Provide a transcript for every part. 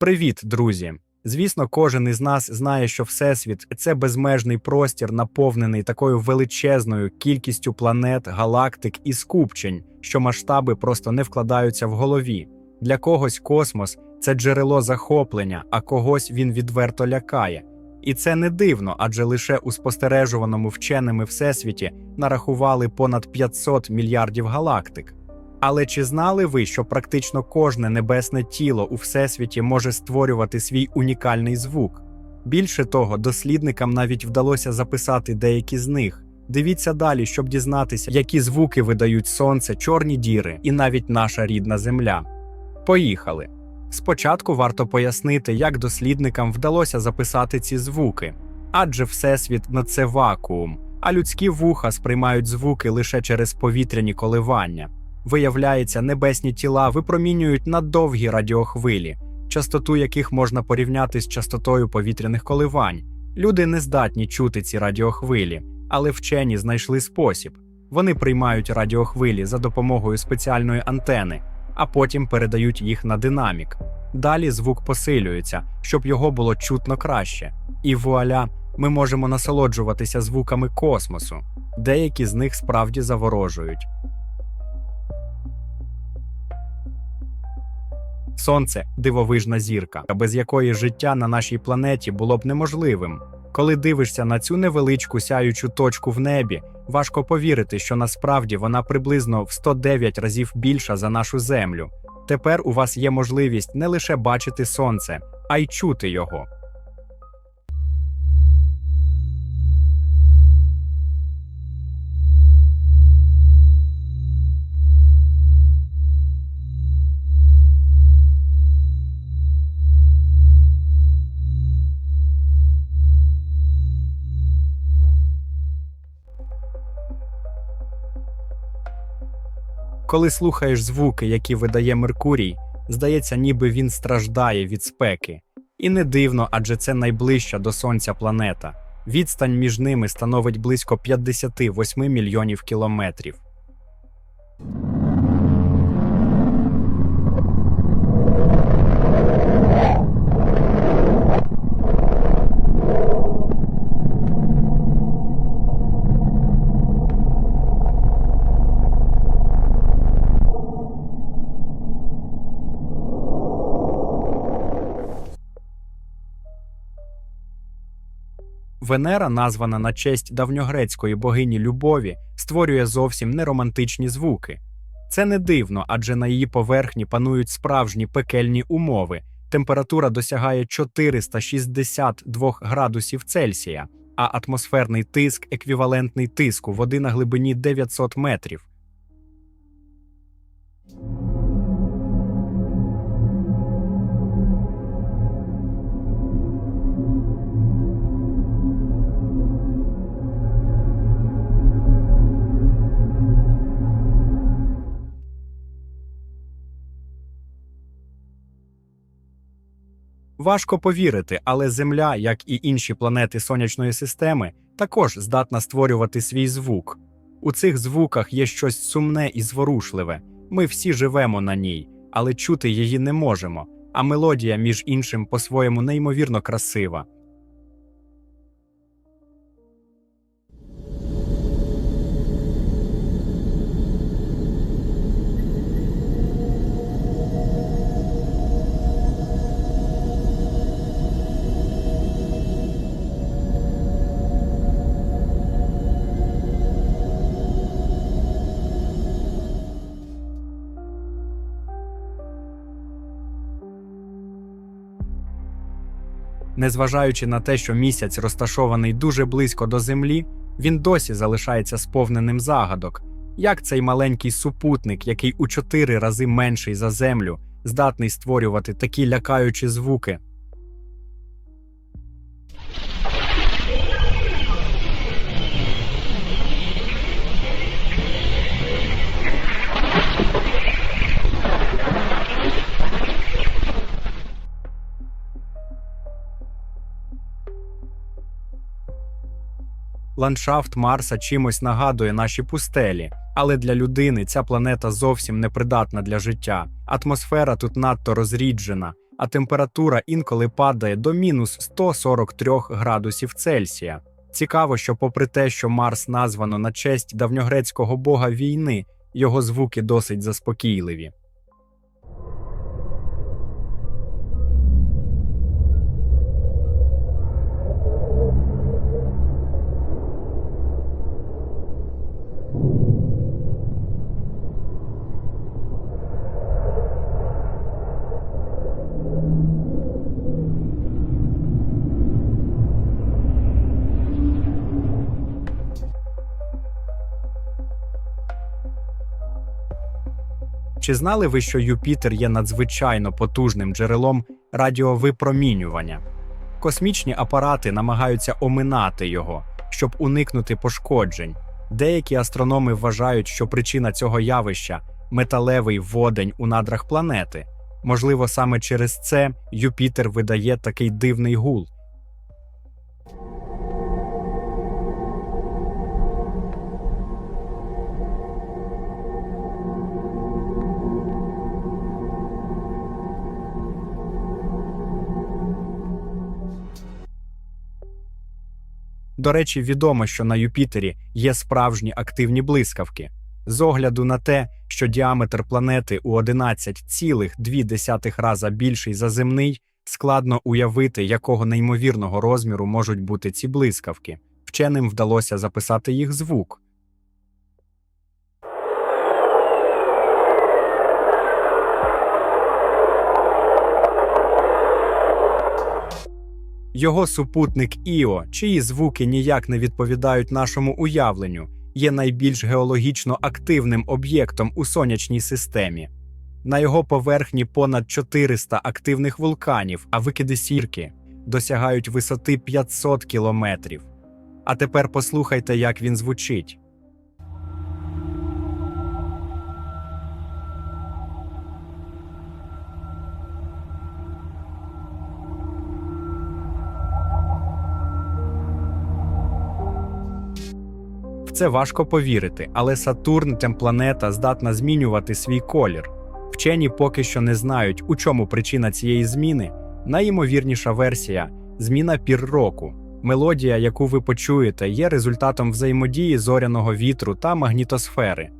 Привіт, друзі! Звісно, кожен із нас знає, що Всесвіт це безмежний простір, наповнений такою величезною кількістю планет, галактик і скупчень, що масштаби просто не вкладаються в голові. Для когось космос це джерело захоплення, а когось він відверто лякає. І це не дивно, адже лише у спостережуваному вченими всесвіті нарахували понад 500 мільярдів галактик. Але чи знали ви, що практично кожне небесне тіло у всесвіті може створювати свій унікальний звук? Більше того, дослідникам навіть вдалося записати деякі з них. Дивіться далі, щоб дізнатися, які звуки видають сонце, чорні діри і навіть наша рідна земля. Поїхали. Спочатку варто пояснити, як дослідникам вдалося записати ці звуки, адже всесвіт на це вакуум, а людські вуха сприймають звуки лише через повітряні коливання. Виявляється, небесні тіла випромінюють надовгі радіохвилі, частоту яких можна порівняти з частотою повітряних коливань. Люди не здатні чути ці радіохвилі, але вчені знайшли спосіб. Вони приймають радіохвилі за допомогою спеціальної антени, а потім передають їх на динамік. Далі звук посилюється, щоб його було чутно краще. І вуаля, ми можемо насолоджуватися звуками космосу. Деякі з них справді заворожують. Сонце дивовижна зірка, без якої життя на нашій планеті було б неможливим. Коли дивишся на цю невеличку сяючу точку в небі, важко повірити, що насправді вона приблизно в 109 разів більша за нашу землю. Тепер у вас є можливість не лише бачити сонце, а й чути його. Коли слухаєш звуки, які видає Меркурій, здається, ніби він страждає від спеки. І не дивно, адже це найближча до Сонця планета. Відстань між ними становить близько 58 мільйонів кілометрів. Венера, названа на честь давньогрецької богині любові, створює зовсім неромантичні звуки. Це не дивно, адже на її поверхні панують справжні пекельні умови. Температура досягає 462 градусів Цельсія, а атмосферний тиск еквівалентний тиску води на глибині 900 метрів. Важко повірити, але Земля, як і інші планети сонячної системи, також здатна створювати свій звук. У цих звуках є щось сумне і зворушливе. Ми всі живемо на ній, але чути її не можемо. А мелодія, між іншим, по-своєму неймовірно красива. Незважаючи на те, що місяць розташований дуже близько до Землі, він досі залишається сповненим загадок, як цей маленький супутник, який у чотири рази менший за Землю, здатний створювати такі лякаючі звуки. Ландшафт Марса чимось нагадує наші пустелі, але для людини ця планета зовсім не придатна для життя. Атмосфера тут надто розріджена, а температура інколи падає до мінус 143 градусів Цельсія. Цікаво, що, попри те, що Марс названо на честь давньогрецького бога війни, його звуки досить заспокійливі. Чи знали ви, що Юпітер є надзвичайно потужним джерелом радіовипромінювання? Космічні апарати намагаються оминати його, щоб уникнути пошкоджень. Деякі астрономи вважають, що причина цього явища металевий водень у надрах планети. Можливо, саме через це Юпітер видає такий дивний гул. До речі, відомо, що на Юпітері є справжні активні блискавки. З огляду на те, що діаметр планети у 11,2 раза більший за земний, складно уявити, якого неймовірного розміру можуть бути ці блискавки. Вченим вдалося записати їх звук. Його супутник Іо, чиї звуки ніяк не відповідають нашому уявленню, є найбільш геологічно активним об'єктом у сонячній системі. На його поверхні понад 400 активних вулканів, а викиди сірки досягають висоти 500 кілометрів. А тепер послухайте, як він звучить. Це важко повірити, але Сатурн, темпланета, здатна змінювати свій колір. Вчені поки що не знають, у чому причина цієї зміни. Найімовірніша версія зміна пір року. Мелодія, яку ви почуєте, є результатом взаємодії зоряного вітру та магнітосфери.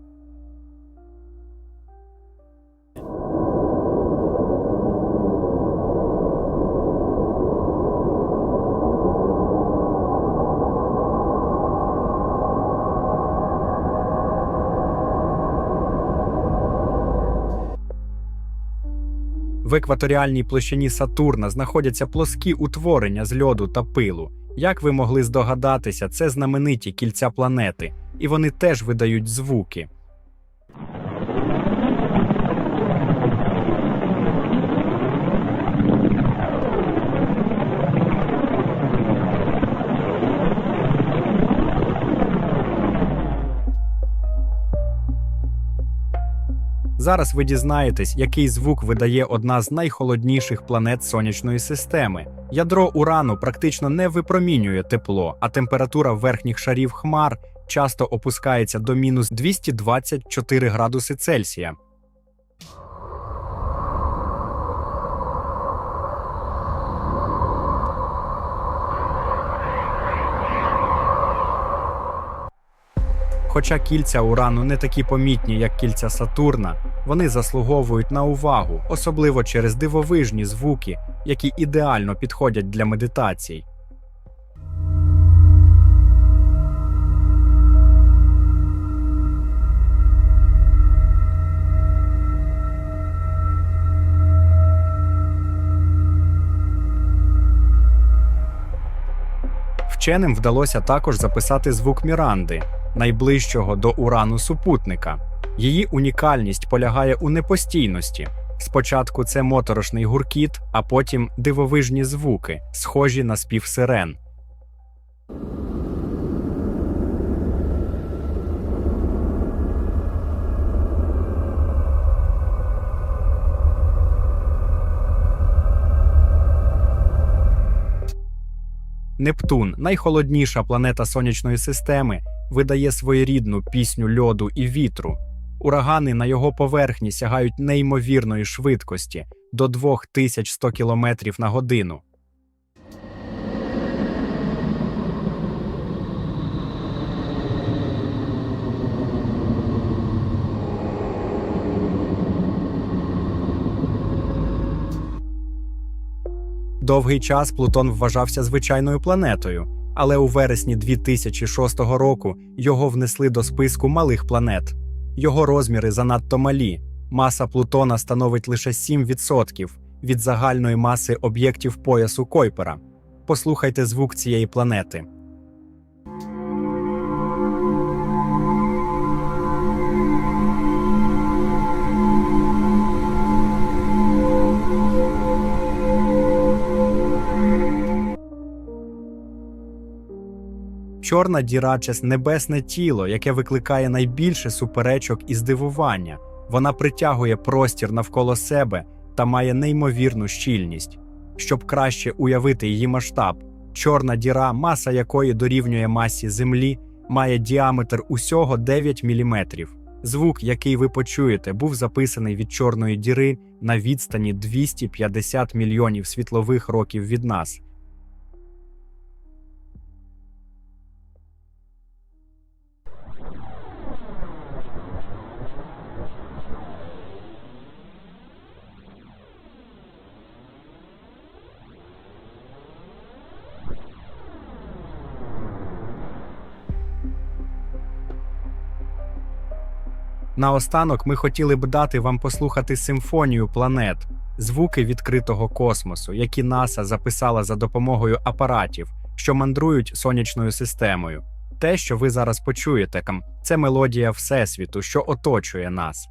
В екваторіальній площині Сатурна знаходяться плоскі утворення з льоду та пилу. Як ви могли здогадатися, це знамениті кільця планети, і вони теж видають звуки. Зараз ви дізнаєтесь, який звук видає одна з найхолодніших планет сонячної системи. Ядро урану практично не випромінює тепло, а температура верхніх шарів хмар часто опускається до мінус 224 градуси Цельсія. Хоча кільця урану не такі помітні, як кільця Сатурна, вони заслуговують на увагу, особливо через дивовижні звуки, які ідеально підходять для медитацій. Вченим вдалося також записати звук Міранди, найближчого до урану супутника. Її унікальність полягає у непостійності. Спочатку це моторошний гуркіт, а потім дивовижні звуки, схожі на спів сирен. Нептун, найхолодніша планета сонячної системи, видає своєрідну пісню льоду і вітру. Урагани на його поверхні сягають неймовірної швидкості, до 2100 км на годину. Довгий час Плутон вважався звичайною планетою, але у вересні 2006 року його внесли до списку малих планет. Його розміри занадто малі. Маса Плутона становить лише 7% від загальної маси об'єктів поясу Койпера. Послухайте звук цієї планети. Чорна діра це небесне тіло, яке викликає найбільше суперечок і здивування. Вона притягує простір навколо себе та має неймовірну щільність. Щоб краще уявити її масштаб, чорна діра, маса якої дорівнює масі Землі, має діаметр усього 9 мм. Звук, який ви почуєте, був записаний від чорної діри на відстані 250 мільйонів світлових років від нас. Наостанок ми хотіли б дати вам послухати симфонію планет, звуки відкритого космосу, які НАСА записала за допомогою апаратів, що мандрують сонячною системою. Те, що ви зараз почуєте, це мелодія Всесвіту, що оточує нас.